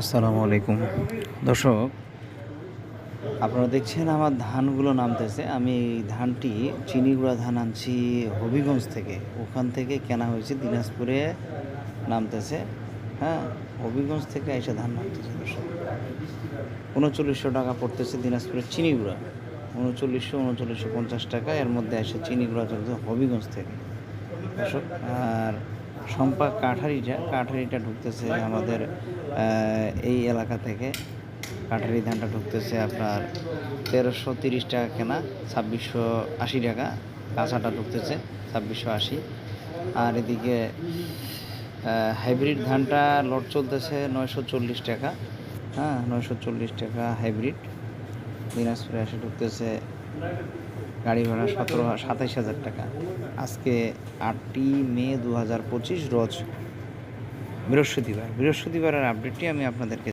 আসসালামু আলাইকুম। দর্শক, আপনারা দেখছেন আমার ধানগুলো নামতেছে। আমি ধানটি চিনিগুড়া ধান আনছি হবিগঞ্জ থেকে। ওখান থেকে কেনা হয়েছে, দিনাজপুরে নামতেছে। হ্যাঁ হবিগঞ্জ থেকে এসে ধান নামতেছে, দর্শক। উনচল্লিশশো টাকা পড়তেছে দিনাজপুরের চিনিগুড়া। উনচল্লিশশো উনচল্লিশশো পঞ্চাশ টাকা, এর মধ্যে এসে চিনিগুড়া চলছে হবিগঞ্জ থেকে। দর্শক, আর সম্পা কাঠারিটা কাঠারিটা ঢুকতেছে আমাদের এই এলাকা থেকে। কাঠারি ধানটা ঢুকতেছে আপনার তেরোশো তিরিশ টাকা কেনা, ছাব্বিশশো আশি টাকা। কাঁচাটা ঢুকতেছে, ছাব্বিশশো আশি। আর এদিকে হাইব্রিড ধানটা লট চলতেছে নয়শো চল্লিশ টাকা। হ্যাঁ নয়শো চল্লিশ টাকা হাইব্রিড। দিনাজপুরে এসে ঢুকতেছে গাড়ি ভাড়া সতেরো সাতাইশ হাজার টাকা। আজকে আটই মে দু হাজার পঁচিশ, রোজ বৃহস্পতিবার। বৃহস্পতিবারের আপডেটটি আমি আপনাদেরকে